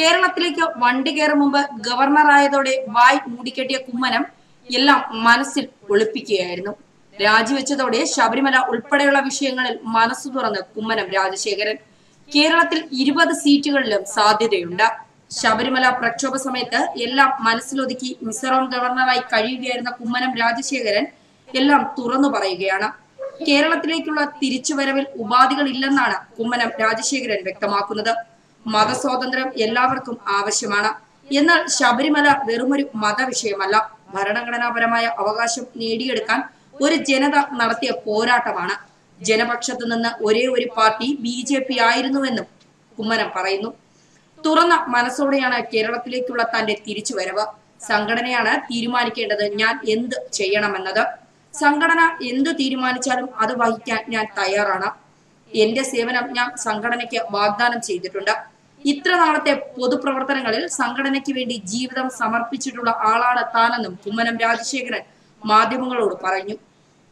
കേരളത്തിലേക്ക് വണ്ടി കയറും മുമ്പ് ഗവർണറായതോടെ വായ് മൂടിക്കെട്ടിയ കുമ്മനം എല്ലാം മനസ്സിൽ ഒളിപ്പിക്കുകയായിരുന്നു. രാജിവെച്ചതോടെ ശബരിമല ഉൾപ്പെടെയുള്ള വിഷയങ്ങളിൽ മനസ്സു തുറന്ന് കുമ്മനം രാജശേഖരൻ. കേരളത്തിൽ ഇരുപത് സീറ്റുകളിലും സാധ്യതയുണ്ട്. ശബരിമല പ്രക്ഷോഭ സമയത്ത് എല്ലാം മനസ്സിലൊതുക്കി മിസോറാം ഗവർണറായി കഴിയുകയായിരുന്ന കുമ്മനം രാജശേഖരൻ എല്ലാം തുറന്നു പറയുകയാണ്. കേരളത്തിലേക്കുള്ള തിരിച്ചുവരവിൽ ഉപാധികളില്ലെന്നാണ് കുമ്മനം രാജശേഖരൻ വ്യക്തമാക്കുന്നത്. മതസ്വാതന്ത്ര്യം എല്ലാവർക്കും ആവശ്യമാണ്. എന്നാൽ ശബരിമല വെറുമൊരു മതവിഷയമല്ല. ഭരണഘടനാപരമായ അവകാശം നേടിയെടുക്കാൻ ഒരു ജനത നടത്തിയ പോരാട്ടമാണ്. ജനപക്ഷത്തു നിന്ന് ഒരേ ഒരു പാർട്ടി ബി ജെ പി ആയിരുന്നുവെന്നും കുമ്മനം പറയുന്നു. തുറന്ന മനസ്സോടെയാണ് കേരളത്തിലേക്കുള്ള തന്റെ തിരിച്ചുവരവ്. സംഘടനയാണ് തീരുമാനിക്കേണ്ടത് ഞാൻ എന്ത് ചെയ്യണമെന്നത്? സംഘടന എന്ത് തീരുമാനിച്ചാലും അത് വഹിക്കാൻ ഞാൻ തയ്യാറാണ്. എന്റെ സേവനം ഞാൻ സംഘടനയ്ക്ക് വാഗ്ദാനം ചെയ്തിട്ടുണ്ട്. ഇത്ര നാളത്തെ പൊതുപ്രവർത്തനങ്ങളിൽ സംഘടനയ്ക്ക് വേണ്ടി ജീവിതം സമർപ്പിച്ചിട്ടുള്ള ആളാണ് താനെന്നും കുമ്മനം രാജശേഖരൻ മാധ്യമങ്ങളോട് പറഞ്ഞു.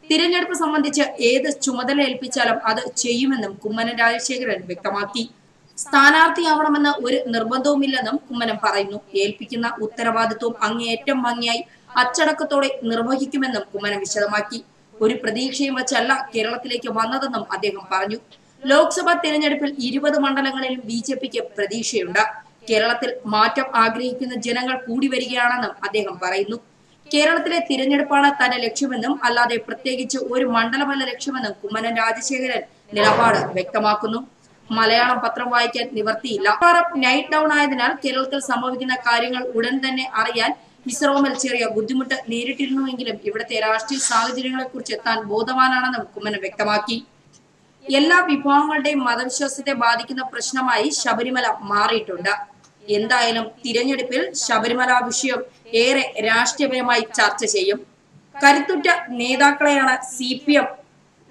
തിരഞ്ഞെടുപ്പ് സംബന്ധിച്ച് ഏത് ചുമതല ഏൽപ്പിച്ചാലും അത് ചെയ്യുമെന്നും കുമ്മനം രാജശേഖരൻ വ്യക്തമാക്കി. സ്ഥാനാർത്ഥിയാവണമെന്ന് ഒരു നിർബന്ധവുമില്ലെന്നും കുമ്മനം പറയുന്നു. ഏൽപ്പിക്കുന്ന ഉത്തരവാദിത്വം അങ്ങേയറ്റം ഭംഗിയായി അച്ചടക്കത്തോടെ നിർവഹിക്കുമെന്നും കുമ്മനം വിശദമാക്കി. ഒരു പ്രതീക്ഷയും വച്ചല്ല കേരളത്തിലേക്ക് വന്നതെന്നും അദ്ദേഹം പറഞ്ഞു. ലോക്സഭാ തെരഞ്ഞെടുപ്പിൽ ഇരുപത് മണ്ഡലങ്ങളിലും ബി ജെ പിക്ക് പ്രതീക്ഷയുണ്ട്. കേരളത്തിൽ മാറ്റം ആഗ്രഹിക്കുന്ന ജനങ്ങൾ കൂടി വരികയാണെന്നും അദ്ദേഹം പറയുന്നു. കേരളത്തിലെ തിരഞ്ഞെടുപ്പാണ് തന്റെ ലക്ഷ്യമെന്നും അല്ലാതെ പ്രത്യേകിച്ച് ഒരു മണ്ഡലമല്ല ലക്ഷ്യമെന്നും കുമ്മനം രാജശേഖരൻ നിലപാട് വ്യക്തമാക്കുന്നു. മലയാളം പത്രം വായിക്കാൻ നിവർത്തിയില്ല നൈറ്റ് ഡൗൺ ആയതിനാൽ കേരളത്തിൽ സംഭവിക്കുന്ന കാര്യങ്ങൾ ഉടൻ തന്നെ അറിയാൻ മിസോറമിൽ ചെറിയ ബുദ്ധിമുട്ട് നേരിട്ടിരുന്നുവെങ്കിലും ഇവിടുത്തെ രാഷ്ട്രീയ സാഹചര്യങ്ങളെ കുറിച്ച് താൻ ബോധവാനാണെന്നും കുമ്മനം വ്യക്തമാക്കി. എല്ലാ വിഭാഗങ്ങളുടെയും മതവിശ്വാസത്തെ ബാധിക്കുന്ന പ്രശ്നമായി ശബരിമല മാറിയിട്ടുണ്ട്. എന്തായാലും തിരഞ്ഞെടുപ്പിൽ ശബരിമല വിഷയം ഏറെ രാഷ്ട്രീയപരമായി ചർച്ച ചെയ്യും. കരുത്തുറ്റ നേതാക്കളെയാണ് സി പി എം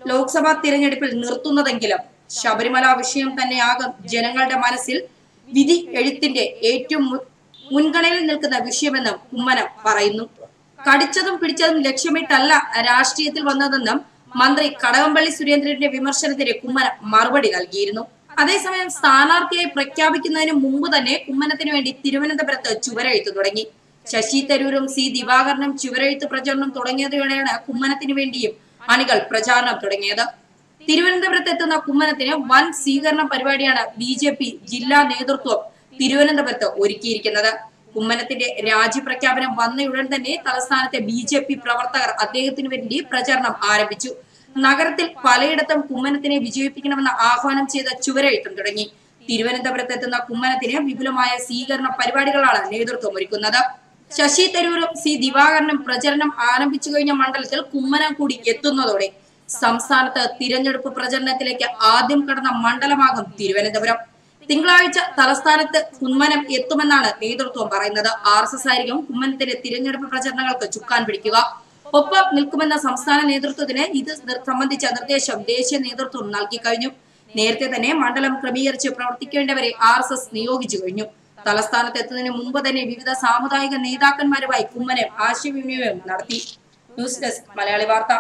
ലോക്സഭാ തിരഞ്ഞെടുപ്പിൽ നിർത്തുന്നതെങ്കിലും ശബരിമല വിഷയം തന്നെയാകും ജനങ്ങളുടെ മനസ്സിൽ വിധി എഴുത്തിന്റെ ഏറ്റവും മുൻഗണനയിൽ നിൽക്കുന്ന വിഷയമെന്നും കുമ്മനം പറയുന്നു. കടിച്ചതും പിടിച്ചതും ലക്ഷ്യമിട്ടല്ല രാഷ്ട്രീയത്തിൽ വന്നതെന്നും മന്ത്രി കടകംപള്ളി സുരേന്ദ്രന്റെ വിമർശനത്തിന് കുമ്മനം മറുപടി നൽകിയിരുന്നു. അതേസമയം സ്ഥാനാർത്ഥിയായി പ്രഖ്യാപിക്കുന്നതിന് മുമ്പ് തന്നെ കുമ്മനത്തിന് വേണ്ടി തിരുവനന്തപുരത്ത് ചുവരെഴുത്ത് തുടങ്ങി. ശശി തരൂരും സി ദിവാകരനും ചുവരെഴുത്ത് പ്രചരണം തുടങ്ങിയതോടെയാണ് കുമ്മനത്തിന് വേണ്ടിയും അണികൾ പ്രചാരണം തുടങ്ങിയത്. തിരുവനന്തപുരത്ത് എത്തുന്ന കുമ്മനത്തിന് വൻ സ്വീകരണ പരിപാടിയാണ് ബി ജില്ലാ നേതൃത്വം തിരുവനന്തപുരത്ത് ഒരുക്കിയിരിക്കുന്നത്. കുമ്മനത്തിന്റെ രാജ്യപ്രഖ്യാപനം വന്നയുടൻ തന്നെ തലസ്ഥാനത്തെ ബി ജെ പി പ്രവർത്തകർ അദ്ദേഹത്തിന് വേണ്ടി പ്രചരണം ആരംഭിച്ചു. നഗരത്തിൽ പലയിടത്തും കുമ്മനത്തിനെ വിജയിപ്പിക്കണമെന്ന് ആഹ്വാനം ചെയ്ത ചുവരെഴുത്തും തുടങ്ങി. തിരുവനന്തപുരത്ത് എത്തുന്ന കുമ്മനത്തിന് വിപുലമായ സ്വീകരണ പരിപാടികളാണ് നേതൃത്വം ഒരുക്കുന്നത്. ശശി തരൂരും സി ദിവാകരനും പ്രചരണം ആരംഭിച്ചു കഴിഞ്ഞ മണ്ഡലത്തിൽ കുമ്മനം കൂടി എത്തുന്നതോടെ സംസ്ഥാനത്ത് തിരഞ്ഞെടുപ്പ് പ്രചരണത്തിലേക്ക് ആദ്യം കടന്ന മണ്ഡലമാകും തിരുവനന്തപുരം. തിങ്കളാഴ്ച തലസ്ഥാനത്ത് കുമ്മനം എത്തുമെന്നാണ് നേതൃത്വം പറയുന്നത്. ആർ എസ് എസ് ആയിരിക്കും കുമ്മനത്തിന്റെ തിരഞ്ഞെടുപ്പ് പ്രചരണങ്ങൾക്ക് ചുക്കാൻ പിടിക്കുക. ഒപ്പം നിൽക്കുമെന്ന സംസ്ഥാന നേതൃത്വത്തിന് ഇത് സംബന്ധിച്ച നിർദ്ദേശം ദേശീയ നേതൃത്വം നൽകി കഴിഞ്ഞു. നേരത്തെ തന്നെ മണ്ഡലം ക്രമീകരിച്ച് പ്രവർത്തിക്കേണ്ടവരെ ആർ എസ് എസ് നിയോഗിച്ചു കഴിഞ്ഞു. തലസ്ഥാനത്ത് എത്തുന്നതിന് മുമ്പ് തന്നെ വിവിധ സാമുദായിക നേതാക്കന്മാരുമായി കുമ്മനം ആശയവിനിമയം നടത്തി. ന്യൂസ് ഡെസ്ക് മലയാളി വാർത്ത.